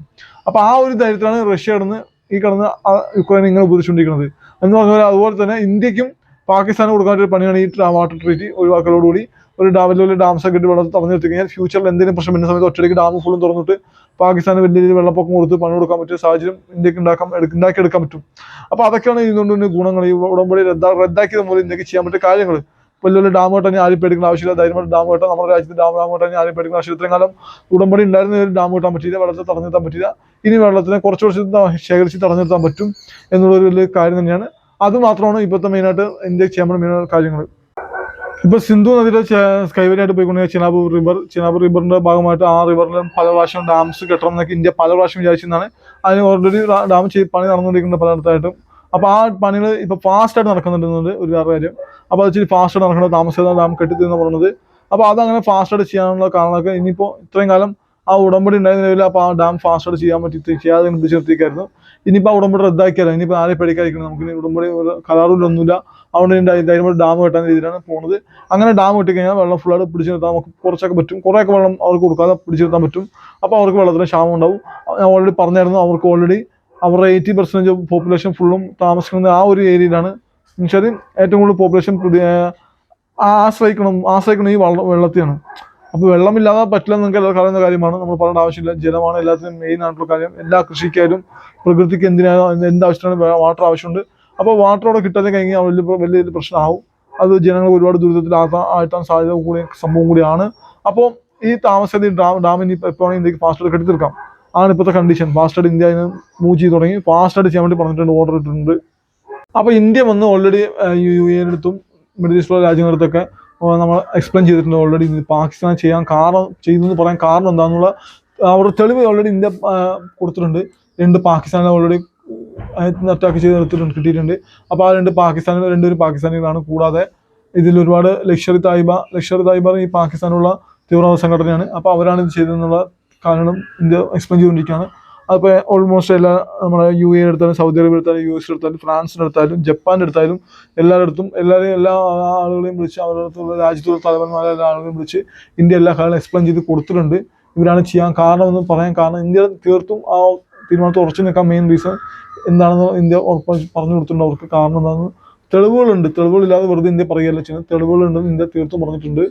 അപ്പോൾ ആ ഒരു ധൈര്യത്തിലാണ് റഷ്യ കിടന്ന് ഈ കിടന്ന് യുക്രൈൻ ഇങ്ങനെ ഉപയോഗിച്ചുകൊണ്ടിരിക്കുന്നത് എന്ന് പറഞ്ഞ പോലെ അതുപോലെ തന്നെ ഇന്ത്യക്കും പാകിസ്ഥാനും കൊടുക്കാൻ ഒരു പണിയാണ് ഈ വാട്ടർ ട്രീറ്റ് ഒഴിവാക്കലോടുകൂടി. ഒരു ഡാം വലിയ ഡാംസ് ഒക്കെ ഇട്ട് വെള്ളം തുറന്നു നിർത്തി കഴിഞ്ഞാൽ ഫ്യൂച്ചറിൽ എന്തെങ്കിലും പ്രശ്നം വരുന്ന സമയത്ത് ഒറ്റയ്ക്ക് ഡാം ഫുള്ളും തുറന്നിട്ട് പാകിസ്ഥാന് വലിയ രീതിയിൽ വെള്ളപ്പൊക്കം കൊടുത്ത് പണി കൊടുക്കാൻ പറ്റിയ സാഹചര്യം ഇന്ത്യയ്ക്ക് ഉണ്ടാക്കാൻ ഉണ്ടാക്കി എടുക്കാൻ പറ്റും. അപ്പോൾ അതൊക്കെയാണ് ഇതുകൊണ്ട് ഗുണങ്ങൾ. ഈ ഉടമ്പടി റദ്ദാ റദ്ദാക്കിയത് മൂലം ഇന്ത്യയ്ക്ക് ചെയ്യാൻ പറ്റിയ കാര്യങ്ങൾ വലിയ വലിയ ഡാം കെട്ടാൻ ആരും പേടിക്കുന്ന ആവശ്യമില്ല. ധൈര്യമായിട്ട് ഡാം കെട്ടാൻ നമ്മുടെ രാജ്യത്ത് ഡാം ഡാം കെട്ടാൻ ആരും പേടിക്കുന്ന ആവശ്യം ഇത്രയും കാലം ഉടമ്പടി ഉണ്ടായിരുന്ന ഒരു ഡാം കെട്ടാൻ പറ്റിയില്ല. വെള്ളത്തെ തടഞ്ഞു നിർത്താൻ പറ്റില്ല ഇനി വെള്ളത്തിനെ കുറച്ച് കുറച്ച് ശേഖരിച്ച് തടഞ്ഞു നിർത്താൻ പറ്റും എന്നുള്ളൊരു വലിയ കാര്യം തന്നെയാണ്. അത് മാത്രമാണ് ഇപ്പോഴത്തെ മെയിനായിട്ട് ഇന്ത്യ ചെയ്യാൻ പറ്റുന്ന കാര്യങ്ങൾ ഇപ്പൊ സിന്ധു നദിയുടെ കൈവരിയായിട്ട് പോയിക്കൊണ്ടിരിക്കുന്ന ചിനാബ് റിവർ ചിനാബ് റിവറിന്റെ ഭാഗമായിട്ട് ആ റിവറിൽ പല പ്രാവശ്യം ഡാംസ് കെട്ടണം എന്നൊക്കെ ഇന്ത്യ പല പ്രാവശ്യം വിചാരിച്ചതാണ് അതിന് ഓൾറെഡി ഡാം ചെയ്ത് പണി നടന്നുകൊണ്ടിരിക്കുന്നത് പലയിടത്തായിട്ടും. അപ്പൊ ആ പണികൾ ഇപ്പൊ ഫാസ്റ്റ് ആയിട്ട് നടക്കുന്നുണ്ട് ഒരു വേറെ കാര്യം. അപ്പൊ അത് ഇച്ചിരി ഫാസ്റ്റ് ആയിട്ട് നടക്കണം താമസം ഡാം കെട്ടിത്തീന്ന് പറയുന്നത് അപ്പൊ അതങ്ങനെ ഫാസ്റ്റ് ആയിട്ട് ചെയ്യാനുള്ള കാരണമൊക്കെ ഇനിയിപ്പോ ഇത്രയും കാലം ആ ഉടമ്പടി ഉണ്ടായിരുന്നില്ല അപ്പൊ ആ ഡാം ഫാസ്റ്റ് ആയിട്ട് ചെയ്യാൻ പറ്റി ചെയ്യാതെ പിടിച്ചു നിർത്തിക്കായിരുന്നു ഇനിയിപ്പോ ആ ഉടമ്പടി റദ്ദാക്കിയാലോ? ഇനിയിപ്പോ ആരെ പേടിക്കാതിരിക്കണം? നമുക്ക് ഉടമ്പടി ഒരു കരാറിലൊന്നുമില്ല. അതുകൊണ്ട് ധൈര്യമായിട്ട് ഡാം കെട്ടാൻ രീതിയിലാണ് പോണത്. അങ്ങനെ ഡാം കഴിഞ്ഞാൽ വെള്ളം ഫുള്ളായിട്ട് പിടിച്ചു നിർത്താൻ നമുക്ക് കുറച്ചൊക്കെ പറ്റും. കുറേയൊക്കെ വെള്ളം അവർക്ക് കൊടുക്കാതെ പിടിച്ചു നിർത്താൻ പറ്റും. അപ്പോൾ അവർക്ക് വെള്ളത്തിന് ക്ഷാമം ഉണ്ടാവും. ഞാൻ ഓൾറെഡി പറഞ്ഞായിരുന്നു അവർക്ക് ഓൾറെഡി അവരുടെ എയ്റ്റി പെർസെന്റേജ് പോപ്പുലേഷൻ ഫുള്ളും താമസിക്കുന്നത് ആ ഒരു ഏരിയയിലാണ്. എന്നുവെച്ചാൽ ഏറ്റവും കൂടുതൽ പോപ്പുലേഷൻ ആശ്രയിക്കണം ആശ്രയിക്കണം ഈ വെള്ളം വെള്ളത്തെയാണ്. അപ്പോൾ വെള്ളമില്ലാതെ പറ്റില്ല നിങ്ങൾക്ക് എല്ലാവർക്കും അറിയുന്ന കാര്യമാണ്. നമ്മൾ പറയേണ്ട ആവശ്യമില്ല. ജലമാണ് എല്ലാത്തിനും മെയിൻ ആയിട്ടുള്ള കാര്യം. എല്ലാ കൃഷിക്കായാലും പ്രകൃതിക്ക് എന്തിനായാലും എന്ത് ആവശ്യത്തിനാണ് വാട്ടർ ആവശ്യമുണ്ട്. അപ്പോൾ വാട്ടർ അവിടെ കിട്ടാതെ കഴിഞ്ഞാൽ വലിയ വലിയ പ്രശ്നമാവും. അത് ജനങ്ങൾ ഒരുപാട് ദുരിതത്തിലാകാൻ ആയിട്ടാൻ സാധ്യത കൂടിയ സംഭവം കൂടിയാണ്. അപ്പോൾ ഈ താമസം ഈ ഡാം ഡാമിന് ഇപ്പോൾ ഇന്ത്യയ്ക്ക് ഫാസ്റ്റ് കെട്ടി തീർക്കാം ആണ് ഇപ്പോഴത്തെ കണ്ടീഷൻ ഫാസ്റ്റ് ഇന്ത്യ അതിന് മൂവ് ചെയ്ത് തുടങ്ങി. ഫാസ്റ്റ് ആയിട്ട് ചെയ്യാൻ വേണ്ടി പറഞ്ഞിട്ടുണ്ട് ഓർഡർ ഇട്ടിട്ടുണ്ട്. അപ്പോൾ ഇന്ത്യ വന്ന് ഓൾറെഡി യു എടുത്തും മിഡിൽ ഈസ്റ്റിലുള്ള രാജ്യങ്ങളടുത്തൊക്കെ നമ്മൾ എക്സ്പ്ലെയിൻ ചെയ്തിട്ടുണ്ട് ഓൾറെഡി പാകിസ്ഥാൻ ചെയ്യാൻ കാരണം ചെയ്തെന്ന് പറയാൻ കാരണം എന്താണെന്നുള്ള അവരുടെ തെളിവ് ഓൾറെഡി ഇന്ത്യ കൊടുത്തിട്ടുണ്ട്. രണ്ട് പാകിസ്ഥാനെ ഓൾറെഡി അറ്റാക്ക് ചെയ്ത് എടുത്തിട്ടുണ്ട് കിട്ടിയിട്ടുണ്ട്. അപ്പോൾ ആ രണ്ട് പാകിസ്ഥാനിൽ രണ്ടുപേരും പാകിസ്ഥാനികളാണ്. കൂടാതെ ഇതിൽ ഒരുപാട് ലക്ഷർ തായിബ ലക്ഷർ തായിബ ഈ പാകിസ്ഥാനുള്ള തീവ്രവാദ സംഘടനയാണ്. അപ്പോൾ അവരാണ് ഇത് ചെയ്തതെന്നുള്ള കാരണം ഇന്ത്യ എക്സ്പ്ലെയിൻ ചെയ്തുകൊണ്ടിരിക്കുകയാണ്. അപ്പോൾ ഓൾമോസ്റ്റ് എല്ലാ നമ്മുടെ യു എ എടുത്താലും സൗദി അറേബ്യ എടുത്താലും യു എസ് എടുത്താലും ഫ്രാൻസിന് എടുത്താലും ജപ്പാന്റെ എടുത്താലും എല്ലായിടത്തും എല്ലാവരെയും എല്ലാ ആളുകളെയും വിളിച്ച് അവരുടെ രാജ്യത്തുള്ള തലവന്മാരെ ആളുകളെയും വിളിച്ച് ഇന്ത്യ എല്ലാ കാര്യങ്ങളും എക്സ്പ്ലെയിൻ ചെയ്ത് കൊടുത്തിട്ടുണ്ട്. ഇവരാണ് ചെയ്യാൻ കാരണമെന്ന് പറയാൻ കാരണം ഇന്ത്യ തീർത്തും ആ തീരുമാനത്തിൽ ഉറച്ചു നിൽക്കാൻ മെയിൻ റീസൺ എന്താണെന്ന് ഇന്ത്യ പറഞ്ഞു കൊടുത്തിട്ടുണ്ട്. അവർക്ക് കാരണം എന്താണെന്ന് തെളിവുകളുണ്ട്. തെളിവുകളില്ലാതെ വെറുതെ ഇന്ത്യ പറയുകയല്ല ചെയ്യുന്നത്. തെളിവുകളുണ്ടെന്ന് ഇന്ത്യ തീർത്തും പറഞ്ഞിട്ടുണ്ട്.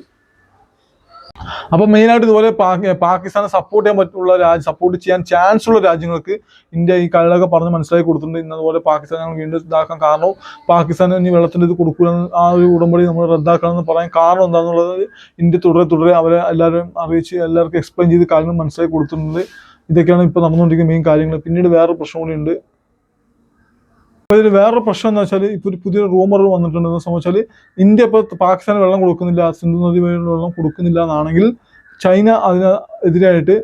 അപ്പൊ മെയിനായിട്ട് ഇതുപോലെ പാകി- പാകിസ്ഥാനെ സപ്പോർട്ട് ചെയ്യാൻ പറ്റുള്ള രാജ്യ സപ്പോർട്ട് ചെയ്യാൻ ചാൻസ് ഉള്ള രാജ്യങ്ങൾക്ക് ഇന്ത്യ ഈ കാര്യങ്ങളൊക്കെ പറഞ്ഞ് മനസ്സിലാക്കി കൊടുത്തിട്ടുണ്ട്. ഇന്നതുപോലെ പാകിസ്ഥാൻ ഞങ്ങൾ വീണ്ടും ഇതാക്കാൻ കാരണം പാകിസ്ഥാൻ ഇനി വെള്ളത്തിന്റെ ഇത് കൊടുക്കൂലെന്ന് ആ ഒരു ഉടമ്പടി നമ്മൾ റദ്ദാക്കണമെന്ന് പറയാൻ കാരണം എന്താണെന്നുള്ളത് ഇന്ത്യ തുടരെ തുടരെ അവരെ എല്ലാവരും അറിയിച്ച് എല്ലാവർക്കും എക്സ്പ്ലെയിൻ ചെയ്ത് കാര്യങ്ങൾ മനസ്സിലാക്കി കൊടുത്തിട്ടുണ്ട്. ഇതൊക്കെയാണ് ഇപ്പോൾ നടന്നുകൊണ്ടിരിക്കുന്ന മെയിൻ കാര്യങ്ങൾ. പിന്നീട് വേറൊരു പ്രശ്നം കൂടി ഉണ്ട്. അപ്പോൾ ഇതിൽ വേറൊരു പ്രശ്നം എന്ന് വെച്ചാൽ ഇപ്പോൾ ഒരു പുതിയ റൂമർ വന്നിട്ടുണ്ട്. എന്ന് വെച്ചാൽ ഇന്ത്യ ഇപ്പോൾ പാകിസ്ഥാന് വെള്ളം കൊടുക്കുന്നില്ല സിന്ധു നദി വഴിയുള്ള വെള്ളം കൊടുക്കുന്നില്ല എന്നാണെങ്കിൽ ചൈന അതിന് എതിരായിട്ട്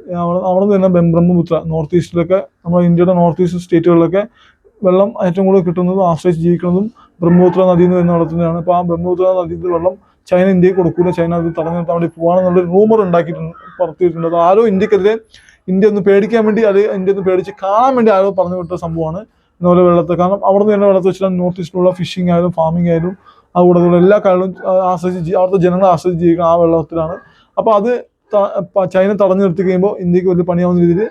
അവിടെ നിന്ന് തന്നെ ബ്രഹ്മപുത്ര നോർത്ത് ഈസ്റ്റിലൊക്കെ നമ്മുടെ ഇന്ത്യയുടെ നോർത്ത് ഈസ്റ്റ് സ്റ്റേറ്റുകളിലൊക്കെ വെള്ളം ഏറ്റവും കൂടുതൽ കിട്ടുന്നതും ആശ്രയിച്ച് ജീവിക്കുന്നതും ബ്രഹ്മപുത്ര നദിയിൽ നിന്ന് വരുന്ന വെള്ളത്തിനാണ് അപ്പോൾ ആ ബ്രഹ്മപുത്ര നദിയിൽ വെള്ളം ചൈന ഇന്ത്യയ്ക്ക് കൊടുക്കൂല. ചൈന അത് തടഞ്ഞു നിർത്താൻ വേണ്ടി റൂമർ ഉണ്ടാക്കിയിട്ടുണ്ട് പറത്തിയിട്ടുണ്ട് അത് ആരോ ഇന്ത്യക്കെതിരെ ഇന്ത്യ ഒന്ന് പേടിക്കാൻ വേണ്ടി അത് ഇന്ത്യ ഒന്ന് പേടിച്ച് കാണാൻ വേണ്ടി ആരോ പറഞ്ഞു വിട്ട സംഭവമാണ്. ഇതുപോലെ വെള്ളത്തെ. കാരണം അവിടെ നിന്ന് തന്നെ വെള്ളത്തെ വെച്ചാൽ നോർത്ത് ഈസ്റ്റിലുള്ള ഫിഷിംഗ് ആയാലും ഫാമിംഗ് ആയാലും അതുകൂടെ എല്ലാ കാര്യങ്ങളും ആശ്രയിച്ച് അവിടുത്തെ ജനങ്ങൾ ആശ്രയിച്ച് ജീവിക്കുന്ന ആ വെള്ളത്തിലാണ്. അപ്പോൾ അത് ചൈന തടഞ്ഞു നിർത്തി കഴിയുമ്പോൾ ഇന്ത്യയ്ക്ക് വലിയ പണിയാവുന്ന രീതിയിൽ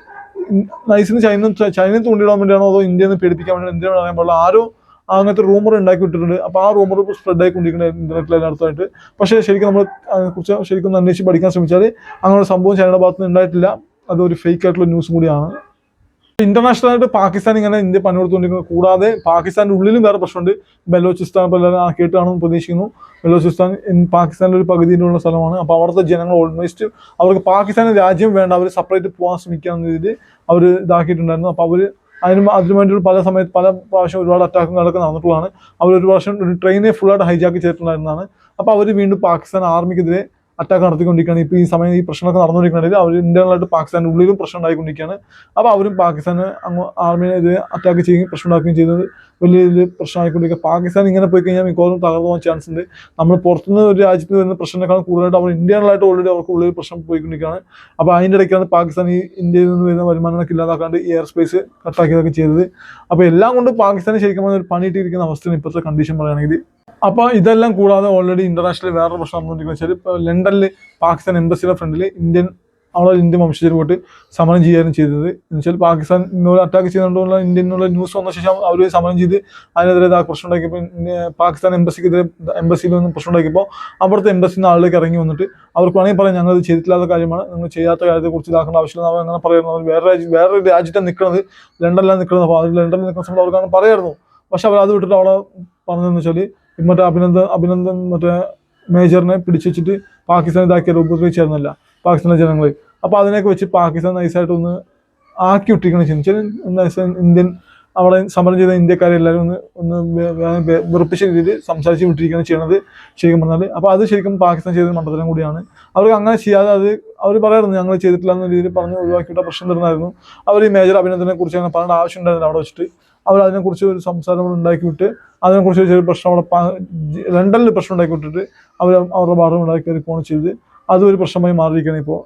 നൈസിന് ചൈന ചൈന തൂണ്ടിടാൻ വേണ്ടിയാണോ അതോ ഇന്ത്യയിൽ നിന്ന് പേടിപ്പിക്കാൻ വേണ്ടി എന്തിനാണ് അറിയാൻ പാടില്ല. ആരോ അങ്ങനത്തെ റൂമർ ഉണ്ടാക്കി വിട്ടിട്ടുണ്ട്. അപ്പോൾ ആ റൂമർ സ്പ്രെഡ് ആയിക്കൊണ്ടിരിക്കുന്നത് ഇന്റർനെറ്റിൽ എല്ലായിടത്തായിട്ട് പക്ഷേ ശരിക്കും നമ്മൾ അതിനെക്കുറിച്ച് ശരിക്കും ഒന്ന് അന്വേഷിച്ച് പഠിക്കാൻ ശ്രമിച്ചാൽ അങ്ങനെ ഒരു സംഭവം ചൈനയുടെ ഭാഗത്തുനിന്ന് ഉണ്ടായിട്ടില്ല. അതൊരു ഫേക്ക് ആയിട്ടുള്ള ന്യൂസ് കൂടിയാണ്. ഇന്റർനാഷണൽ ആയിട്ട് പാകിസ്ഥാൻ ഇങ്ങനെ ഇന്ത്യ പണി കൊടുത്തുകൊണ്ടിരിക്കുന്നത് കൂടാതെ പാകിസ്ഥാന്റെ ഉള്ളിലും വേറെ പ്രശ്നമുണ്ട്. ബലോചിസ്ഥാൻ ഇപ്പോൾ എല്ലാവരും ആ കേട്ടാണെന്ന് പ്രതീക്ഷിക്കുന്നു. ബലോചിസ്ഥാൻ പാകിസ്ഥാനിലെ ഒരു പകുതിയിലുള്ള സ്ഥലമാണ്. അപ്പോൾ അവിടുത്തെ ജനങ്ങൾ ഓൾമോസ്റ്റ് അവർക്ക് പാകിസ്ഥാൻ രാജ്യം വേണ്ട അവർ സെപ്പറേറ്റ് പോകാൻ ശ്രമിക്കാമെന്ന രീതിയിൽ അവർ ഇതാക്കിയിട്ടുണ്ടായിരുന്നു. അപ്പോൾ അവർ അതിന് അതിനു വേണ്ടി പല സമയത്ത് പല പ്രാവശ്യം ഒരുപാട് അറ്റാക്കും നടക്കുന്ന നടന്നിട്ടുള്ളതാണ്. അവർ ഒരു പ്രാവശ്യം ഒരു ട്രെയിനെ ഫുള്ളായിട്ട് ഹൈജാക്ക് ചെയ്തിട്ടുണ്ടായിരുന്നതാണ്. അപ്പോൾ അവർ വീണ്ടും പാകിസ്ഥാൻ ആർമിക്കെതിരെ അറ്റാക്ക് നടത്തിക്കൊണ്ടിരിക്കുകയാണ്. ഇപ്പോൾ ഈ സമയം ഈ പ്രശ്നമൊക്കെ നടന്നുകൊണ്ടിരിക്കുകയാണെങ്കിൽ അവർ ഇന്റേണലായിട്ട് പാകിസ്ഥാന്റെ ഉള്ളിലും പ്രശ്നം ഉണ്ടായിക്കൊണ്ടിരിക്കുകയാണ്. അപ്പോൾ അവരും പാകിസ്ഥാന് അങ്ങ് ആർമിനെതിരെ അറ്റാക്ക് ചെയ്യുകയും പ്രശ്നം ഉണ്ടാക്കുകയും ചെയ്യുന്നത് വലിയ രീതിയിൽ പ്രശ്നമായിക്കൊണ്ടിരിക്കുക പാകിസ്ഥാൻ ഇങ്ങനെ പോയി കഴിഞ്ഞാൽ മിക്കവാറും തകർന്നു പോകാൻ ചാൻസ് ഉണ്ട്. നമ്മൾ പുറത്തുനിന്ന് ഒരു രാജ്യത്ത് വരുന്ന പ്രശ്നത്തെക്കാളും കൂടുതലായിട്ട് അവർ ഇന്റേണലായിട്ട് ഓൾറെഡി അവർക്ക് ഉള്ളിൽ പ്രശ്നം പോയിക്കൊണ്ടിരിക്കുകയാണ്. അപ്പോൾ അതിന്റെ ഇടയ്ക്കാണ് പാകിസ്ഥാൻ ഈ ഇന്ത്യയിൽ നിന്ന് വരുന്ന വരുമാനങ്ങളൊക്കെ ഇല്ലാതാക്കാണ്ട് എയർ സ്പേസ് കട്ടാക്കിയതൊക്കെ ചെയ്തത്. അപ്പോൾ എല്ലാം കൊണ്ട് പാകിസ്ഥാന് ശരിക്കും പറഞ്ഞാൽ ഒരു പണിയിട്ടിരിക്കുന്ന അവസ്ഥയാണ് ഇപ്പോഴത്തെ കണ്ടീഷൻ പറയുകയാണെങ്കിൽ. അപ്പോൾ ഇതെല്ലാം കൂടാതെ ഓൾറെഡി ഇന്റർനാഷണൽ വേറെ പ്രശ്നം നടന്നുകൊണ്ടിരിക്കുന്നത് വെച്ചാൽ ഇപ്പോൾ ലണ്ടനിൽ പാകിസ്ഥാൻ എംബസിയുടെ ഫ്രണ്ടിൽ ഇന്ത്യൻ അവിടെ ഇന്ത്യൻ വംശജർ പോയിട്ട് സമരം ചെയ്യാനും ചെയ്തത്. എന്നുവെച്ചാൽ പാകിസ്ഥാൻ ഇന്നോട് അറ്റാക്ക് ചെയ്തുകൊണ്ടുള്ള ഇന്ത്യനുള്ള ന്യൂസ് വന്ന ശേഷം അവർ സമരം ചെയ്ത് അതിനെതിരെ ഇതാ പ്രശ്നം ഉണ്ടാക്കിയപ്പോൾ പാകിസ്ഥാൻ എംബസിക്കെതിരെ എംബസിയിൽ നിന്ന് പ്രശ്നം ഉണ്ടാക്കിയപ്പോൾ അവിടുത്തെ എംബസിയിൽ നിന്ന് ആളിലേക്ക് ഇറങ്ങി വന്നിട്ട് അവർക്ക് വേണമെങ്കിൽ പറയാം ഞങ്ങൾ ചെയ്തിട്ടില്ലാത്ത കാര്യമാണ് നിങ്ങൾ ചെയ്യാത്ത കാര്യത്തെക്കുറിച്ച് ഇതാക്കേണ്ട ആവശ്യമില്ല അവർ അങ്ങനെ പറയുന്നത്. വേറെ രാജ്യം വേറെ രാജ്യത്താണ് നിൽക്കുന്നത് ലണ്ടനിലാണ് നിൽക്കുന്നത് അപ്പോൾ അത് ലണ്ടനിൽ നിൽക്കുന്ന സമയത്ത് അവർക്കാണ് പറയായിരുന്നു. പക്ഷെ അവർ അത് വിട്ടിട്ട് അവിടെ പറഞ്ഞതെന്ന് വെച്ചാൽ മറ്റേ അഭിനന്ദൻ അഭിനന്ദൻ മറ്റേ മേജറിനെ പിടിച്ചു വെച്ചിട്ട് പാകിസ്ഥാൻ ഇതാക്കിയാൽ ഉപദ്രവിച്ചായിരുന്നല്ല പാകിസ്ഥാനിലെ ജനങ്ങൾ അപ്പോൾ അതിനെയൊക്കെ വെച്ച് പാകിസ്ഥാൻ നൈസായിട്ടൊന്ന് ആക്കി വിട്ടിരിക്കണം വെച്ചാൽ നൈസ് ഇന്ത്യൻ അവിടെ സമരം ചെയ്ത ഇന്ത്യക്കാരെ എല്ലാവരും ഒന്ന് ഒന്ന് വെറുപ്പിച്ച രീതിയിൽ സംസാരിച്ച് വിട്ടിരിക്കുകയാണ് ചെയ്യണത് ശരിക്കും പറഞ്ഞാൽ അപ്പോൾ അത് ശരിക്കും പാകിസ്ഥാൻ ചെയ്ത മണ്ഡലം കൂടിയാണ്. അവർക്ക് അങ്ങനെ ചെയ്യാതെ അത് അവർ പറയാറുണ്ട് ഞങ്ങൾ ചെയ്തിട്ടില്ല എന്ന രീതിയിൽ പറഞ്ഞ് ഒഴിവാക്കിയിട്ട് പ്രശ്നം തരുന്നായിരുന്നു അവർ ഈ മേജർ അഭിനന്ദനെ കുറിച്ച് അങ്ങനെ പറയേണ്ട ആവശ്യം ഉണ്ടായിരുന്നു അവിടെ വെച്ചിട്ട്. അവർ അതിനെക്കുറിച്ച് ഒരു സംസാരം ഉണ്ടാക്കി വിട്ട് അതിനെക്കുറിച്ച് ചെറിയ പ്രശ്നം അവിടെ ലണ്ടനിൽ പ്രശ്നം ഉണ്ടാക്കി വിട്ടിട്ട് അവർ അവരുടെ ഭാഗം ഉണ്ടാക്കി എടുക്കുകയാണ് ചെയ്ത് അതും ഒരു പ്രശ്നമായി മാറിയിരിക്കുകയാണ് ഇപ്പോൾ.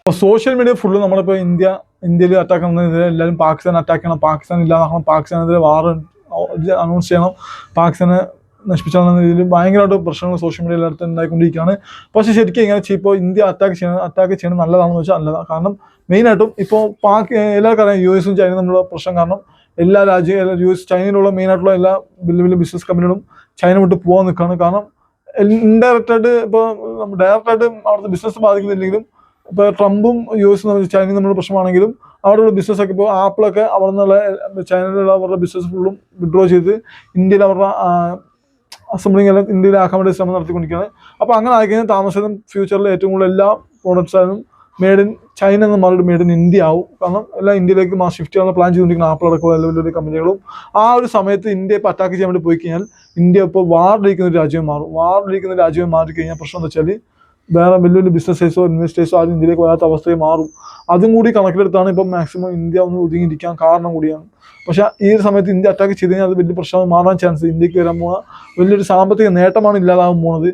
അപ്പോൾ സോഷ്യൽ മീഡിയ ഫുള്ള് നമ്മളിപ്പോൾ ഇന്ത്യ ഇന്ത്യയിൽ അറ്റാക്ക് ചെയ്യുന്നതിനെതിരെ എല്ലാവരും പാകിസ്ഥാൻ അറ്റാക്ക് ചെയ്യണം പാകിസ്ഥാൻ ഇല്ലാതാക്കണം പാകിസ്ഥാനെതിരെ വാർ അനൗൺസ് ചെയ്യണം പാകിസ്ഥാനെ നശിപ്പിച്ചാണെന്ന രീതിയിൽ ഭയങ്കരമായിട്ട് പ്രശ്നങ്ങൾ സോഷ്യൽ മീഡിയ എല്ലായിടത്തും ഉണ്ടായിക്കൊണ്ടിരിക്കുകയാണ്. പക്ഷേ ശരിക്കും ഇങ്ങനെ ഇപ്പോൾ ഇന്ത്യ അറ്റാക്ക് ചെയ്യണം അറ്റാക്ക് ചെയ്യണം നല്ലതാണെന്ന് വെച്ചാൽ നല്ലതാണ് കാരണം മെയിനായിട്ടും ഇപ്പോൾ പാക് എല്ലാവർക്കും അറിയാം യു എസും ചൈനയും തമ്മിലുള്ള പ്രശ്നം കാരണം എല്ലാ രാജ്യം യു എസ് ചൈനയിലുള്ള മെയിനായിട്ടുള്ള എല്ലാ വലിയ വലിയ ബിസിനസ് കമ്പനികളും ചൈന വിട്ട് പോകാൻ നിൽക്കുകയാണ്. കാരണം ഇൻഡയറക്റ്റ് ആയിട്ട് ഇപ്പോൾ ഡയറക്റ്റ് ആയിട്ട് അവിടുത്തെ ബിസിനസ് ബാധിക്കുന്നില്ലെങ്കിലും ഇപ്പോൾ ട്രംപും യു എസും ചൈനയും തമ്മിലുള്ള പ്രശ്നമാണെങ്കിലും അവിടെയുള്ള ബിസിനസ്സൊക്കെ ഇപ്പോൾ ആപ്പിളൊക്കെ അവിടെ നിന്നുള്ള ചൈനയിലുള്ള അവരുടെ ബിസിനസ് ഫുള്ളും വിഡ്രോ ചെയ്ത് ഇന്ത്യയിൽ അവരുടെ അസംബ്ലിങ് എല്ലാം ഇന്ത്യയിൽ ആക്കാൻ വേണ്ടി നടത്തിക്കൊണ്ടിരിക്കുകയാണ്. അപ്പോൾ അങ്ങനെ ആയിക്കഴിഞ്ഞാൽ താമസം ഫ്യൂച്ചറിൽ ഏറ്റവും കൂടുതൽ എല്ലാ പ്രോഡക്ട്സായാലും മെയ്ഡ് ഇൻ ചൈന എന്ന് മാറിയിട്ട് മെയ്ഡ് ഇൻ ഇന്ത്യ ആവും. കാരണം എല്ലാം ഇന്ത്യയിലേക്ക് മാ ഷിഫ്റ്റ് ചെയ്യാൻ പ്ലാൻ ചെയ്തുകൊണ്ടിരിക്കുന്ന ആപ്പിൾ അടക്കമുള്ള എല്ലാ വലിയ കമ്പനികളും ആ ഒരു സമയത്ത് ഇന്ത്യയെ ഇപ്പോൾ അറ്റാക്ക് ചെയ്യാൻ വേണ്ടി പോയി കഴിഞ്ഞാൽ ഇന്ത്യ ഇപ്പോൾ വാർഡിരിക്കുന്ന ഒരു രാജ്യം മാറും. വാർഡിരിക്കുന്ന രാജ്യം മാറി കഴിഞ്ഞാൽ പ്രശ്നം എന്താ വെച്ചാൽ വേറെ വലിയ വലിയ ബിസിനസ്സേഴ്സോ ഇൻവെസ്റ്റേഴ്സോ ആരും ഇന്ത്യയിലേക്ക് വരാത്ത അവസ്ഥയെ മാറും. അതും കൂടി കണക്കിലെടുത്താണ് ഇപ്പം മാക്സിമം ഇന്ത്യ ഒന്ന് ഒതുങ്ങിയിരിക്കാൻ കാരണം കൂടിയാണ്. പക്ഷേ ഈ ഒരു സമയത്ത് ഇന്ത്യ അറ്റാക്ക് ചെയ്ത് കഴിഞ്ഞാൽ അത് വലിയ പ്രശ്നമായി മാറാൻ ചാൻസ് ഇന്ത്യയ്ക്ക് വരാൻ പോണ വലിയൊരു സാമ്പത്തിക നേട്ടമാണ് ഇല്ലാതാകാൻ പോണത്.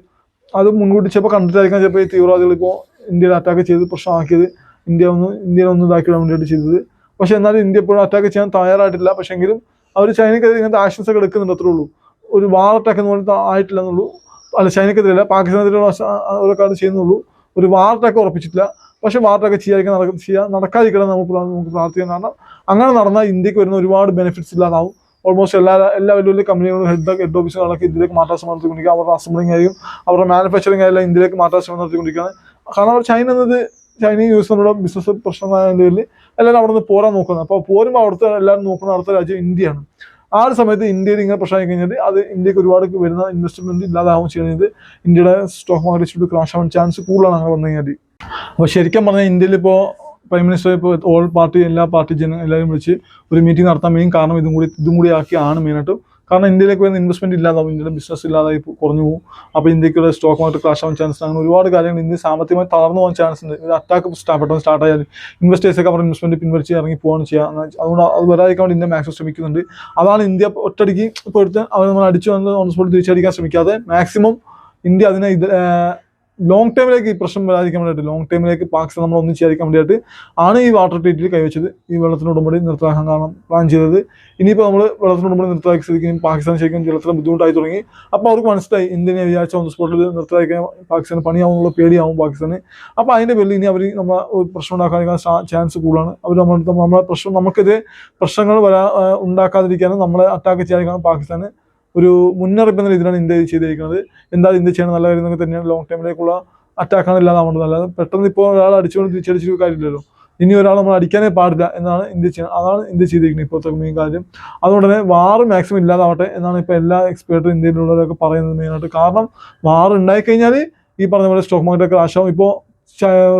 അത് മുൻകൂട്ടി ചിലപ്പോൾ കണ്ടിട്ടായിരിക്കാം ചിലപ്പോൾ ഈ തീവ്രവാദികൾ ഇപ്പോൾ ഇന്ത്യയിൽ അറ്റാക്ക് ചെയ്ത് പ്രശ്നമാക്കിയത്. ഇന്ത്യ ഒന്ന് ഇന്ത്യനെ ഒന്ന് ഇതാക്കിയിടാൻ വേണ്ടിയിട്ട് ചെയ്തത്. പക്ഷെ എന്നാലും ഇന്ത്യ ഇപ്പോഴും അറ്റാക്ക് ചെയ്യാൻ തയ്യാറായിട്ടില്ല. പക്ഷേ എങ്കിലും അവർ ചൈനക്കെതിരെ ഇങ്ങനത്തെ ആക്ഷൻസ് എടുക്കുന്നുണ്ട് അത്രേ ഉള്ളൂ. ഒരു വാർ അറ്റാക്ക് എന്ന് പറഞ്ഞാൽ ആയിട്ടില്ല എന്നുള്ളൂ. അല്ല ചൈനക്കെതിരല്ല പാകിസ്ഥാനെതിരെയുള്ള ഓരോ കാര്യം ചെയ്യുന്നുള്ളൂ. ഒരു വാർ അറ്റാക്ക് ഉറപ്പിച്ചിട്ടില്ല. പക്ഷേ വാർ അറ്റാക്ക് ചെയ്യാതിരിക്കാൻ നടക്കും ചെയ്യാൻ നടക്കാതിരിക്കണം നമുക്ക് നമുക്ക് പ്രാർത്ഥിക്കാൻ കാരണം അങ്ങനെ നടന്നാൽ ഇന്ത്യയ്ക്ക് വരുന്ന ഒരുപാട് ബെനിഫിറ്റ്സ് ഇല്ലാതാവും. ഓൾമോസ്റ്റ് എല്ലാ എല്ലാ വലിയ വലിയ കമ്പനികളും ഹെഡ് ഹെഡ് ഓഫീസുകളൊക്കെ ഇന്ത്യയിലേക്ക് മാറ്റാൻ ശ്രമം നടത്തിക്കൊണ്ടിരിക്കുക അവരുടെ അസംബ്ലിംഗ് ആയിരിക്കും. അവരുടെ മാനുഫാക്ചറിങ് ആയാലും ഇന്ത്യയിലേക്ക് മാറ്റാൻ ശ്രമം നടത്തിക്കൊണ്ടിരിക്കുകയാണ്. കാരണം അവർ ചൈന എന്നത് ചൈനയും യു എസ് നമ്മുടെ ബിസിനസ് പ്രശ്നമായതിന്റെ പേരിൽ എല്ലാവരും അവിടെ നിന്ന് പോരാൻ നോക്കുന്നത് അപ്പോൾ പോരുമ്പോൾ അവിടുത്തെ എല്ലാവരും നോക്കുന്ന അടുത്ത രാജ്യം ഇന്ത്യയാണ്. ആ ഒരു സമയത്ത് ഇന്ത്യയിൽ ഇങ്ങനെ പ്രശ്നമായി കഴിഞ്ഞാൽ അത് ഇന്ത്യയ്ക്ക് ഒരുപാട് വരുന്ന ഇൻവെസ്റ്റ്മെന്റ് ഇല്ലാതാവും ചെയ്യുന്നത് ഇന്ത്യയുടെ സ്റ്റോക്ക് മാർക്കറ്റ് ക്രാഷ് ആവാൻ ചാൻസ് കൂടുതലാണ് അങ്ങനെ വന്നു കഴിഞ്ഞാൽ അപ്പോൾ ശരിക്കും പറഞ്ഞാൽ ഇന്ത്യയിൽ ഇപ്പോൾ പ്രൈം മിനിസ്റ്റർ ഇപ്പോൾ ഓൾ പാർട്ടി എല്ലാ പാർട്ടി ജന എല്ലാവരും വിളിച്ച് ഒരു മീറ്റിംഗ് നടത്താൻ മെയിൻ കാരണം ഇതും കൂടി ഇതും കൂടി ആക്കിയാണ് മെയിനായിട്ടും കാരണം ഇന്ത്യയിലേക്ക് വരുന്ന ഇൻവെസ്റ്റ്മെന്റ് ഇല്ലാതാവും. ഇന്ത്യയുടെ ബിസിനസ് ഇല്ലാതായി കുറഞ്ഞു പോകും അപ്പോൾ ഇന്ത്യക്കുള്ള സ്റ്റോക്ക് മാർക്കറ്റ് ക്ലാഷ് ആവാൻ ചാൻസ് അങ്ങനെ ഒരുപാട് കാര്യങ്ങൾ ഇന്ത്യ സാമ്പത്തികമായി തളർന്നു പോകാൻ ചാൻസ് ഉണ്ട്. ഒരു അറ്റാക്ക് പെട്ടെന്ന് സ്റ്റാർട്ട് ആയാൽ ഇൻവെസ്റ്റേഴ്സ് ഒക്കെ അവരുടെ ഇൻവെസ്റ്റ്മെന്റ് പിൻവലിച്ച് ഇറങ്ങി പോകാൻ ചെയ്യുക. അതുകൊണ്ട് അത് വരാതിരിക്കാൻ ഇന്ത്യ മാക്സിമം ശ്രമിക്കുന്നുണ്ട്. അതാണ് ഇന്ത്യ ഒറ്റടിക്ക് ഇപ്പോൾ എടുത്ത് അവർ നമ്മൾ അടിച്ചു വന്ന് ഓൺസ്പോട്ട് തിരിച്ചടിക്കാൻ ശ്രമിക്കാതെ മാക്സിമം ഇന്ത്യ അതിനെ ഇത് ലോങ് ടൈമിലേക്ക് ഈ പ്രശ്നം വരാതിരിക്കാൻ വേണ്ടിയിട്ട് ലോങ് ടൈമിലേക്ക് പാകിസ്ഥാൻ നമ്മൾ ഒന്നും ചെയ്യാതിരിക്കാൻ വേണ്ടിയിട്ട് ആണ് ഈ വാട്ടർ ട്രീറ്റിൽ കൈവച്ചത്. ഈ വെള്ളത്തിന് ഉടമ്പടി നിർത്തലാക്കാൻ കാരണം പ്ലാൻ ചെയ്തത്. ഇനിയിപ്പോൾ നമ്മൾ വെള്ളത്തിന് ഉടമ്പടി നിർത്തലാക്കി സ്ഥിതിക്കും പാകിസ്ഥാൻ ശരിക്കും ജലത്തിന് ബുദ്ധിമുട്ടായി തുടങ്ങി. അപ്പോൾ അവർക്ക് മനസ്സിലായി ഇന്ത്യനെ വിചാരിച്ച ഒന്ന് സ്പോട്ടിൽ നിർത്താക്കാൻ പാകിസ്ഥാന് പണിയാവുന്നുള്ള പേടിയാവും പാകിസ്ഥാന്. അപ്പോൾ അതിന്റെ പേരിൽ ഇനി അവർ നമ്മൾ പ്രശ്നം ഉണ്ടാക്കാതിരിക്കാൻ ചാൻസ് കൂടുതലാണ്. അവർ നമ്മുടെ നമ്മളെ പ്രശ്നം നമുക്കെതിരെ പ്രശ്നങ്ങൾ വരാ ഉണ്ടാക്കാതിരിക്കാനും നമ്മളെ അറ്റാക്ക് ചെയ്യാതിരിക്കാനും പാകിസ്ഥാന് ഒരു മുന്നറിയിപ്പ് എന്ന രീതിയിലാണ് ഇന്ത്യ ചെയ്തിരിക്കുന്നത്. എന്താ ഇന്ത്യ ചെയ്യണം നല്ല കാര്യം തന്നെയാണ് ലോങ് ടൈമിലേക്കുള്ള അറ്റാക്കാണ് നമ്മൾ അല്ലാതെ പെട്ടെന്ന് ഇപ്പോൾ ഒരാൾ അടിച്ചുകൊണ്ട് തിരിച്ചടിച്ചൊരു കാര്യമില്ലല്ലോ. ഇനി ഒരാൾ നമ്മൾ അടിക്കാനേ പാടില്ല എന്നാണ് ഇന്ത്യ ചെയ്യുന്നത് അതാണ് ഇന്ത്യ ചെയ്തിരിക്കുന്നത് ഇപ്പോഴത്തെ മെയിൻ കാര്യം. അതുകൊണ്ട് തന്നെ വാർ മാക്സിമം ഇല്ലാതാവട്ടെ എന്നാണ് ഇപ്പോൾ എല്ലാ എക്സ്പേർട്ടും ഇന്ത്യയിലുള്ളവരൊക്കെ പറയുന്നത് മെയിനായിട്ട് കാരണം വാർ ഉണ്ടായിക്കഴിഞ്ഞാൽ ഈ പറഞ്ഞ പോലെ സ്റ്റോക്ക് മാർക്കറ്റ് ക്രാഷ് ആവും. ഇപ്പോൾ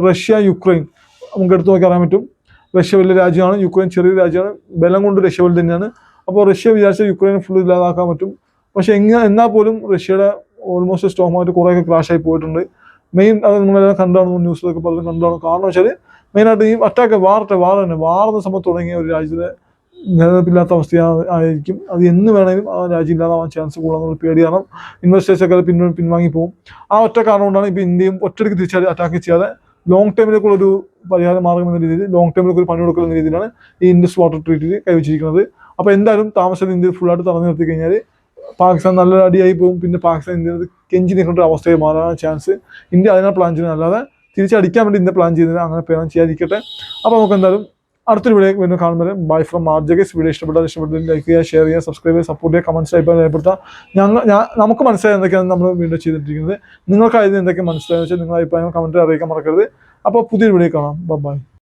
റഷ്യ യുക്രൈൻ നമുക്ക് എടുത്തു നോക്കി അറിയാൻ പറ്റും. റഷ്യ വലിയ രാജ്യമാണ്. യുക്രൈൻ ചെറിയ രാജ്യമാണ്. ബലം കൊണ്ട് റഷ്യ വലുത് തന്നെയാണ്. അപ്പോൾ റഷ്യ വിചാരിച്ച യുക്രൈൻ ഫുൾ ഇല്ലാതാക്കാൻ പറ്റും. പക്ഷെ എങ്ങനെ എന്നാൽ പോലും റഷ്യയുടെ ഓൾമോസ്റ്റ് സ്റ്റോക്ക് മാർക്കറ്റ് കുറേയൊക്കെ ക്രാഷ് ആയി പോയിട്ടുണ്ട്. മെയിൻ അത് നിങ്ങളെല്ലാം കണ്ടാണ് ന്യൂസിലൊക്കെ പലരും കണ്ടാണ്. കാരണം വെച്ചാൽ മെയിനായിട്ട് ഈ അറ്റാക്ക് വാറട്ടെ വാർ തന്നെ. വാറുന്ന സമയത്ത് തുടങ്ങിയ ഒരു രാജ്യത്തെ നിലനിൽപ്പില്ലാത്ത അവസ്ഥ ആയിരിക്കും. അത് എന്ന് വേണമെങ്കിലും ആ രാജ്യം ഇല്ലാതാവാൻ ചാൻസ് കൂടാന്നുള്ള പേടി കാരണം ഇൻവെസ്റ്റേഴ്സ് ഒക്കെ അത് പിൻ പിൻവാങ്ങി പോകും. ആ ഒറ്റ കാരണം കൊണ്ടാണ് ഇപ്പോൾ ഇന്ത്യയും ഒറ്റയ്ക്ക് തിരിച്ചാൽ അറ്റാക്ക് ചെയ്യാതെ ലോങ് ടൈമിലേക്കുള്ള ഒരു പരിഹാര മാർഗം എന്ന രീതിയിൽ ലോങ് ടൈമിലേക്ക് ഒരു പണി കൊടുക്കുന്ന രീതിയിലാണ് ഈ ഇൻഡസ് വാട്ടർ ട്രീറ്റിൽ കൈവച്ചിരിക്കുന്നത്. അപ്പോൾ എന്തായാലും താമസം ഇന്ത്യ ഫുള്ളായിട്ട് തടഞ്ഞു നിർത്തി കഴിഞ്ഞാൽ പാകിസ്ഥാൻ നല്ലൊരു അടിയായി പോകും. പിന്നെ പാകിസ്ഥാൻ ഇന്ത്യ കെഞ്ചി നിൽക്കേണ്ട ഒരു അവസ്ഥയിൽ മാറാൻ ചാൻസ് ഇന്ത്യ അതിനാ പ്ലാൻ ചെയ്യുന്നത്. അല്ലാതെ തിരിച്ചടിക്കാൻ വേണ്ടി ഇന്ന് പ്ലാൻ ചെയ്യുന്നത് അങ്ങനെ പ്ലാൻ ചെയ്യാതിരിക്കട്ടെ. അപ്പോൾ നമുക്ക് എന്തായാലും അടുത്തൊരു വീഡിയോ വീണ്ടും കാണുന്നത് ബൈ ഫ്രം മാർജഗസ് വീഡിയോ ഇഷ്ടപ്പെട്ടാൽ ഇഷ്ടപ്പെട്ടാൽ ലൈക്ക് ചെയ്യുക ഷെയർ ചെയ്യുക സബ്സ്ക്രൈബ് ചെയ്യുക സപ്പോർട്ട് ചെയ്യുക കമൻസ് ടൈപ്പ് രേഖപ്പെടുത്തുക ഞങ്ങൾ നമുക്ക് മനസ്സിലായത് എന്തൊക്കെയാണ് നമ്മൾ വീണ്ടും ചെയ്തിട്ടിരിക്കുന്നത്. നിങ്ങൾക്കായത് എന്തൊക്കെ മനസ്സിലായെന്ന് വെച്ചാൽ നിങ്ങളുടെ അഭിപ്രായങ്ങൾ കമന്റിൽ അറിയിക്കാൻ മറക്കരുത്. അപ്പോൾ പുതിയൊരു വീഡിയോ കാണാം. ബൈ